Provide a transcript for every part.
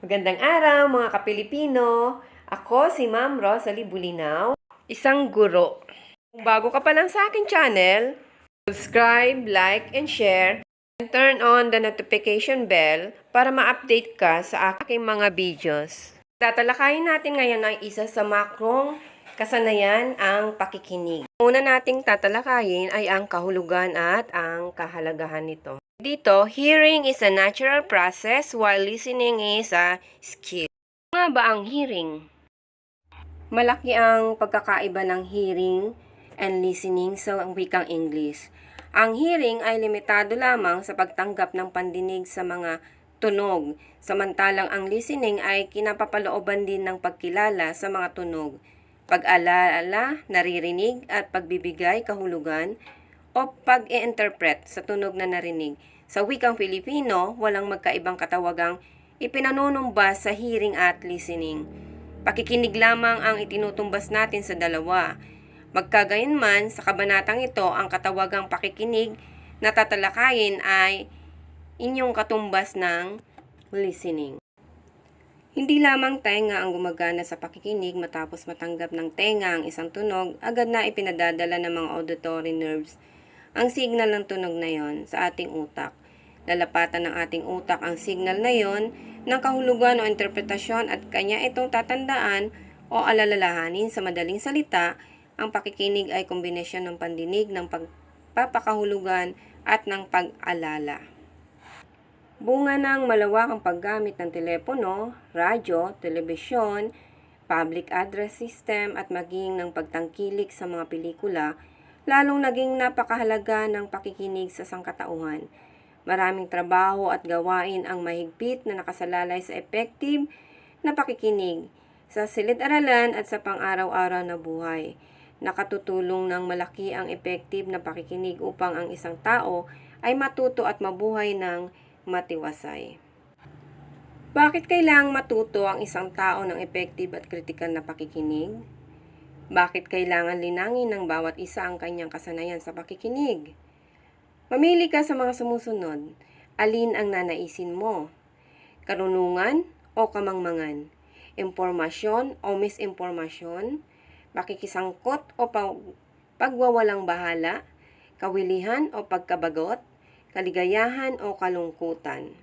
Magandang araw mga kapilipino. Ako si Ma'am Rosalie Bulinaw, isang guro. Kung bago ka pa lang sa aking channel, subscribe, like, and share. And turn on the notification bell para ma-update ka sa aking mga videos. Tatalakayin natin ngayon ay isa sa makrong kasanayan ang pakikinig. Una nating tatalakayin ay ang kahulugan at ang kahalagahan nito. Dito, hearing is a natural process while listening is a skill. Nga ba ang hearing? Malaki ang pagkakaiba ng hearing and listening sa wikang English. Ang hearing ay limitado lamang sa pagtanggap ng pandinig sa mga tunog, samantalang ang listening ay kinapapalooban din ng pagkilala sa mga tunog, pag-alala, naririnig at pagbibigay kahulugan o pag-i-interpret sa tunog na narinig. Sa wikang Filipino, walang magkaibang katawagang ipinanunumbas sa hearing at listening. Pakikinig lamang ang itinutumbas natin sa dalawa. Magkagayunman, sa kabanatang ito, ang katawagang pakikinig na tatalakayin ay inyong katumbas ng listening. Hindi lamang tenga ang gumagana sa pakikinig matapos matanggap ng tenga ang isang tunog, agad na ipinadadala ng mga auditory nerves ang signal ng tunog na yon sa ating utak. Lalapatan ng ating utak ang signal na yon ng kahulugan o interpretasyon at kanya itong tatandaan o alalalahanin sa madaling salita. Ang pakikinig ay kombinasyon ng pandinig ng pagpapakahulugan at ng pag-alala. Bunga ng malawakang paggamit ng telepono, radyo, telebisyon, public address system at maging ng pagtangkilik sa mga pelikula, lalong naging napakahalaga ng pakikinig sa sangkatauhan. Maraming trabaho at gawain ang mahigpit na nakasalalay sa effective na pakikinig sa silid-aralan at sa pang-araw-araw na buhay. Nakatutulong ng malaki ang effective na pakikinig upang ang isang tao ay matuto at mabuhay ng matiwasay. Bakit kailangang matuto ang isang tao ng effective at critical na pakikinig? Bakit kailangan linangin ng bawat isa ang kanyang kasanayan sa pakikinig? Mamili ka sa mga sumusunod. Alin ang nanaisin mo? Karunungan o kamangmangan? Impormasyon o misinformasyon? Pakikisangkot o pag- pagwawalang bahala? Kawilihan o pagkabagot? Kaligayahan o kalungkutan?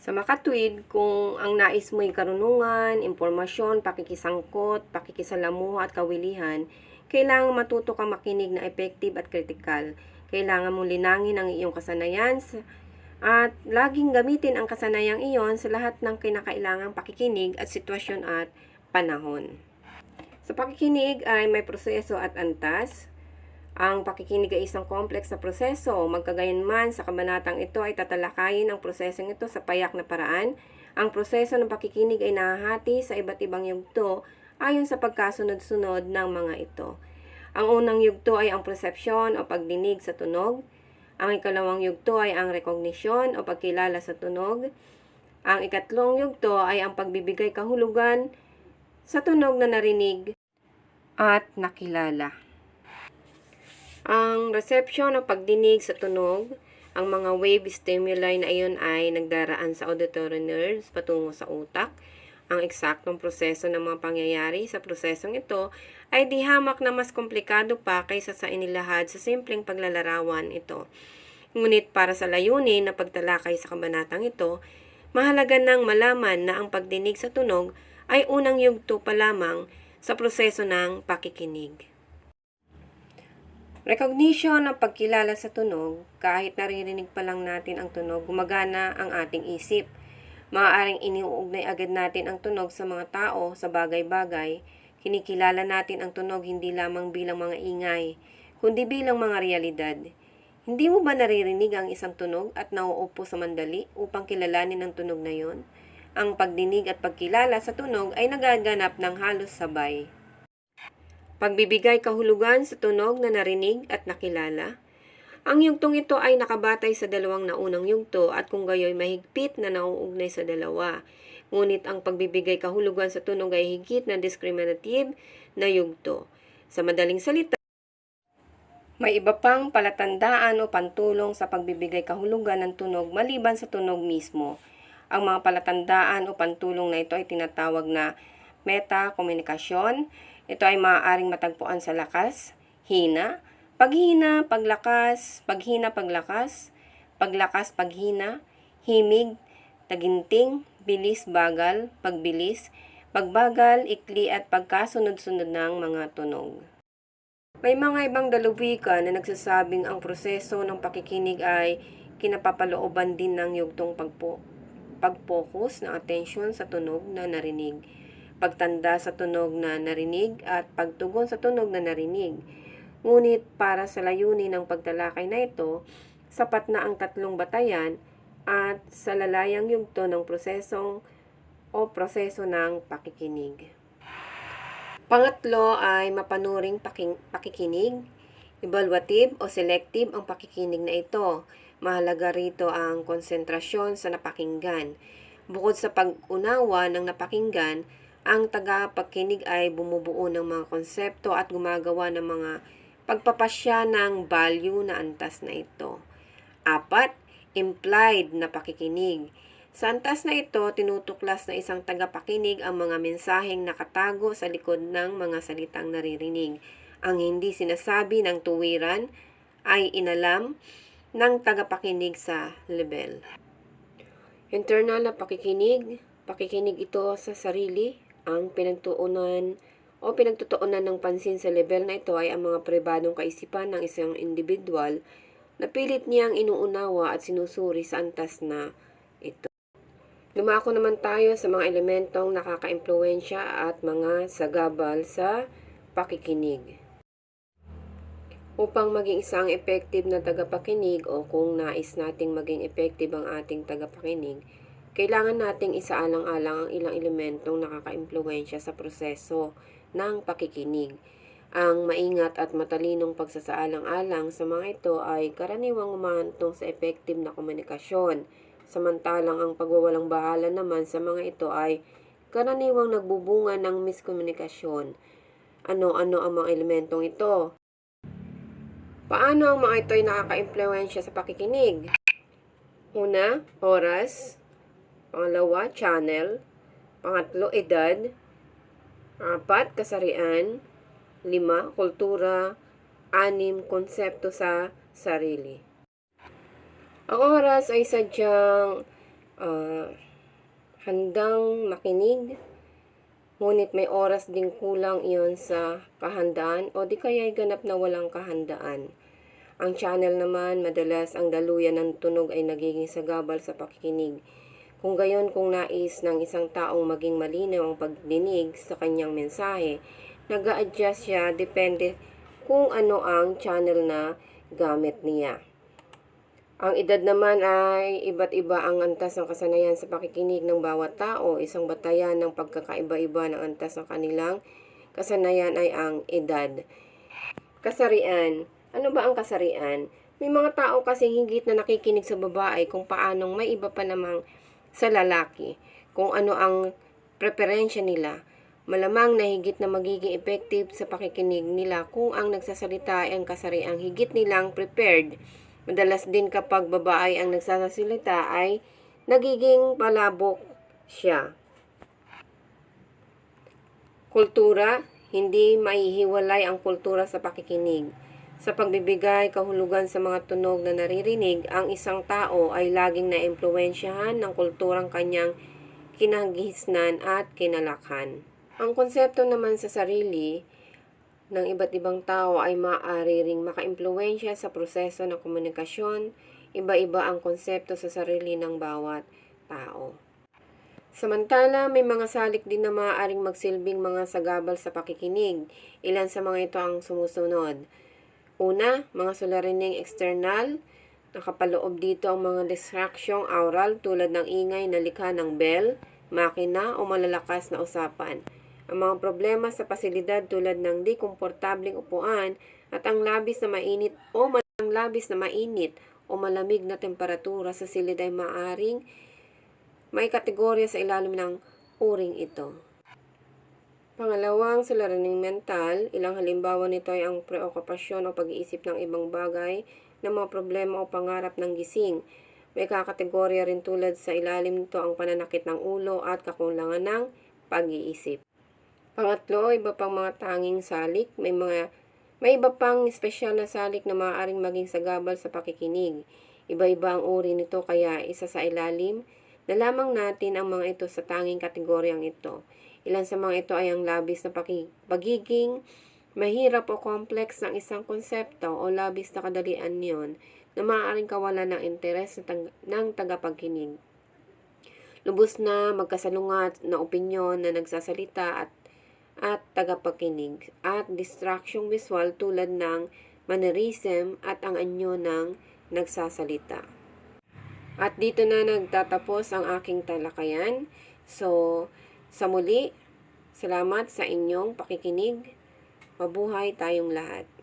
Sa makatwid, kung ang nais mo ay karunungan, impormasyon, pakikisangkot, pakikisalamuha at kawilihan, kailangan matuto kang makinig na effective at critical. Kailangan mong linangin ang iyong kasanayan sa- at laging gamitin ang kasanayang iyon sa lahat ng kinakailangang pakikinig at sitwasyon at panahon. Sa pakikinig ay may proseso at antas. Ang pakikinig ay isang kompleks na proseso. Magkagayunman sa kabanatang ito ay tatalakayin ang prosesong ito sa payak na paraan. Ang proseso ng pakikinig ay nahahati sa iba't ibang yugto ayon sa pagkasunod-sunod ng mga ito. Ang unang yugto ay ang persepsyon o pagdinig sa tunog. Ang ikalawang yugto ay ang rekognisyon o pagkilala sa tunog. Ang ikatlong yugto ay ang pagbibigay kahulugan sa tunog na narinig at nakilala. Ang reception o pagdinig sa tunog, ang mga wave stimuli na iyon ay nagdaraan sa auditory nerves patungo sa utak. Ang eksaktong proseso ng mga pangyayari sa prosesong ito ay di hamak na mas komplikado pa kaysa sa inilahad sa simpleng paglalarawan ito. Ngunit para sa layunin na pagtalakay sa kabanatang ito, mahalaga nang malaman na ang pagdinig sa tunog ay unang yugto pa lamang sa proseso ng pakikinig. Recognition ng pagkilala sa tunog, kahit naririnig pa lang natin ang tunog, gumagana ang ating isip. Maaaring iniuugnay agad natin ang tunog sa mga tao, sa bagay-bagay. Kinikilala natin ang tunog hindi lamang bilang mga ingay, kundi bilang mga realidad. Hindi mo ba naririnig ang isang tunog at nauupo sa mandali upang kilalanin ang tunog na yon? Ang pagdinig at pagkilala sa tunog ay nagaganap ng halos sabay. Pagbibigay kahulugan sa tunog na narinig at nakilala. Ang yugtong ito ay nakabatay sa dalawang naunang yugto at kung gayoy mahigpit na nauugnay sa dalawa. Ngunit ang pagbibigay kahulugan sa tunog ay higit na discriminative na yugto. Sa madaling salita, may iba pang palatandaan o pantulong sa pagbibigay kahulugan ng tunog maliban sa tunog mismo. Ang mga palatandaan o pantulong na ito ay tinatawag na meta-komunikasyon. Ito ay maaaring matagpuan sa lakas, hina, paghina, paglakas, paghina, paglakas, paglakas, paghina, himig, taginting, bilis, bagal, pagbilis, pagbagal, ikli at pagkasunod-sunod ng mga tunog. May mga ibang dalawigan na nagsasabing ang proseso ng pakikinig ay kinapapalooban din ng yugtong pagpo pag-focus ng atensyon sa tunog na narinig, pagtanda sa tunog na narinig at pagtugon sa tunog na narinig. Ngunit para sa layunin ng pagtalakay na ito, sapat na ang tatlong batayan at sa lalayang yugto ng prosesong o proseso ng pakikinig. Pangatlo ay mapanuring paking, pakikinig. Evaluative o selective ang pakikinig na ito. Mahalaga rito ang konsentrasyon sa napakinggan. Bukod sa pag-unawa ng napakinggan, ang tagapakinig ay bumubuo ng mga konsepto at gumagawa ng mga pagpapasya ng value na antas na ito. Apat, implied na pakikinig. Sa antas na ito, tinutuklas na isang tagapakinig ang mga mensaheng nakatago sa likod ng mga salitang naririnig. Ang hindi sinasabi ng tuwiran ay inalam ng tagapakinig sa level. Internal na pakikinig, pakikinig ito sa sarili, ang pinagtuunan o pinagtutuunan ng pansin sa level na ito ay ang mga pribadong kaisipan ng isang individual na pilit niyang inuunawa at sinusuri sa antas na ito. Lumako naman tayo sa mga elementong nakaka-impluensya at mga sagabal sa pakikinig. Upang maging isang effective na tagapakinig o kung nais nating maging effective ang ating tagapakinig, kailangan nating isaalang-alang ang ilang elementong nakaka-impluensya sa proseso ng pakikinig. Ang maingat at matalinong pagsasaalang-alang sa mga ito ay karaniwang umahantong sa effective na komunikasyon, samantalang ang pagwawalang bahala naman sa mga ito ay karaniwang nagbubunga ng miskomunikasyon. Ano-ano ang mga elementong ito? Paano ang mga ito ay nakaka-impluensya sa pakikinig? Una, oras. Pangalawa, channel. Pangatlo, edad. Apat, kasarian. Lima, kultura. Anim, konsepto sa sarili. Ang oras ay sadyang ah, handang makinig. Ngunit may oras ding kulang iyon sa kahandaan o di kaya'y ganap na walang kahandaan. Ang channel naman, madalas ang daluyan ng tunog ay nagiging sagabal sa pakikinig. Kung gayon kung nais ng isang taong maging malinaw ang pagdinig sa kanyang mensahe, nag adjust siya depende kung ano ang channel na gamit niya. Ang edad naman ay iba't iba ang antas ng kasanayan sa pakikinig ng bawat tao. Isang batayan ng pagkakaiba-iba ng antas ng kanilang kasanayan ay ang edad. Kasarian. Ano ba ang kasarian? May mga tao kasi higit na nakikinig sa babae kung paanong may iba pa namang sa lalaki. Kung ano ang preferensya nila. Malamang na higit na magiging effective sa pakikinig nila kung ang nagsasalita ay ang kasariang higit nilang prepared Madalas din kapag babae ang nagsasalita ay nagiging palabok siya. Kultura, hindi maihiwalay ang kultura sa pakikinig. Sa pagbibigay kahulugan sa mga tunog na naririnig, ang isang tao ay laging naimpluwensyahan ng kulturang kanyang kinagisnan at kinalakhan. Ang konsepto naman sa sarili ng iba't ibang tao ay maaari ring makaimpluwensya sa proseso ng komunikasyon, iba-iba ang konsepto sa sarili ng bawat tao. Samantala, may mga salik din na maaaring magsilbing mga sagabal sa pakikinig. Ilan sa mga ito ang sumusunod. Una, mga sularining external. Nakapaloob dito ang mga distracsyong aural tulad ng ingay na likha ng bell, makina o malalakas na usapan. Ang mga problema sa pasilidad tulad ng di komportabling upuan at ang labis na mainit o ang labis na mainit o malamig na temperatura sa silid ay maaring may kategorya sa ilalim ng uring ito. Pangalawang suliraning mental, ilang halimbawa nito ay ang preokupasyon o pag-iisip ng ibang bagay ng mga problema o pangarap ng gising. May kakategorya rin tulad sa ilalim nito ang pananakit ng ulo at kakulangan ng pag-iisip. Pangatlo, iba pang mga tanging salik. May mga may iba pang espesyal na salik na maaaring maging sagabal sa pakikinig. Iba-iba ang uri nito kaya isa sa ilalim na lamang natin ang mga ito sa tanging kategoryang ito. Ilan sa mga ito ay ang labis na pagiging mahirap o complex ng isang konsepto o labis na kadalian niyon na maaaring kawalan ng interes ng, tag- ng tagapagkinig. Lubos na magkasalungat na opinyon na nagsasalita at at tagapakinig at distraction visual tulad ng mannerism at ang anyo ng nagsasalita. At dito na nagtatapos ang aking talakayan. So, sa muli, salamat sa inyong pakikinig. Mabuhay tayong lahat.